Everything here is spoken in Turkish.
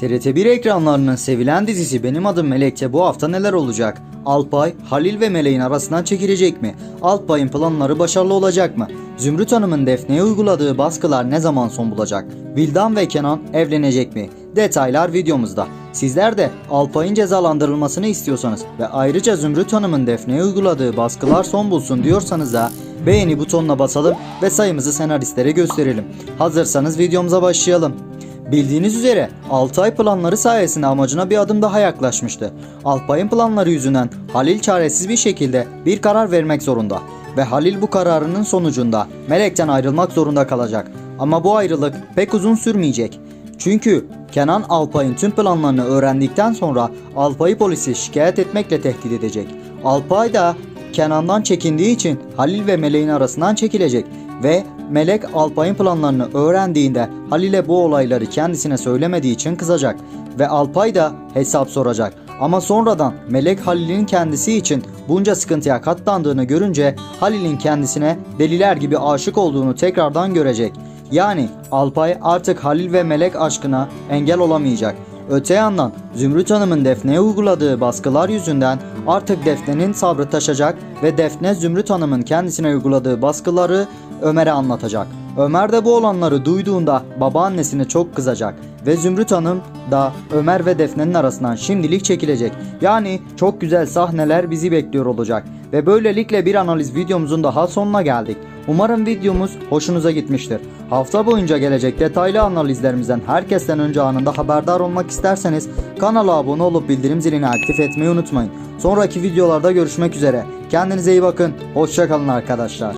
TRT1 ekranlarının sevilen dizisi Benim Adım Melek'te bu hafta neler olacak? Alpay, Halil ve Meleğin arasından çekilecek mi? Alpay'ın planları başarılı olacak mı? Zümrüt Hanım'ın Defne'ye uyguladığı baskılar ne zaman son bulacak? Vildan ve Kenan evlenecek mi? Detaylar videomuzda. Sizler de Alpay'ın cezalandırılmasını istiyorsanız ve ayrıca Zümrüt Hanım'ın Defne'ye uyguladığı baskılar son bulsun diyorsanız da beğeni butonuna basalım ve sayımızı senaristlere gösterelim. Hazırsanız videomuza başlayalım. Bildiğiniz üzere Altay planları sayesinde amacına bir adım daha yaklaşmıştı. Alpay'ın planları yüzünden Halil çaresiz bir şekilde bir karar vermek zorunda ve Halil bu kararının sonucunda Melek'ten ayrılmak zorunda kalacak. Ama bu ayrılık pek uzun sürmeyecek. Çünkü Kenan Alpay'ın tüm planlarını öğrendikten sonra Alpay'ı polise şikayet etmekle tehdit edecek. Alpay da Kenan'dan çekindiği için Halil ve Meleğin arasından çekilecek ve Melek Alpay'ın planlarını öğrendiğinde Halil'e bu olayları kendisine söylemediği için kızacak ve Alpay da hesap soracak. Ama sonradan Melek Halil'in kendisi için bunca sıkıntıya katlandığını görünce Halil'in kendisine deliler gibi aşık olduğunu tekrardan görecek. Yani Alpay artık Halil ve Melek aşkına engel olamayacak. Öte yandan Zümrüt Hanım'ın Defne'ye uyguladığı baskılar yüzünden artık Defne'nin sabrı taşacak ve Defne Zümrüt Hanım'ın kendisine uyguladığı baskıları Ömer'e anlatacak. Ömer de bu olanları duyduğunda babaannesine çok kızacak ve Zümrüt Hanım da Ömer ve Defne'nin arasından şimdilik çekilecek. Yani çok güzel sahneler bizi bekliyor olacak. Ve böylelikle bir analiz videomuzun daha sonuna geldik. Umarım videomuz hoşunuza gitmiştir. Hafta boyunca gelecek detaylı analizlerimizden herkesten önce anında haberdar olmak isterseniz kanala abone olup bildirim zilini aktif etmeyi unutmayın. Sonraki videolarda görüşmek üzere. Kendinize iyi bakın. Hoşçakalın arkadaşlar.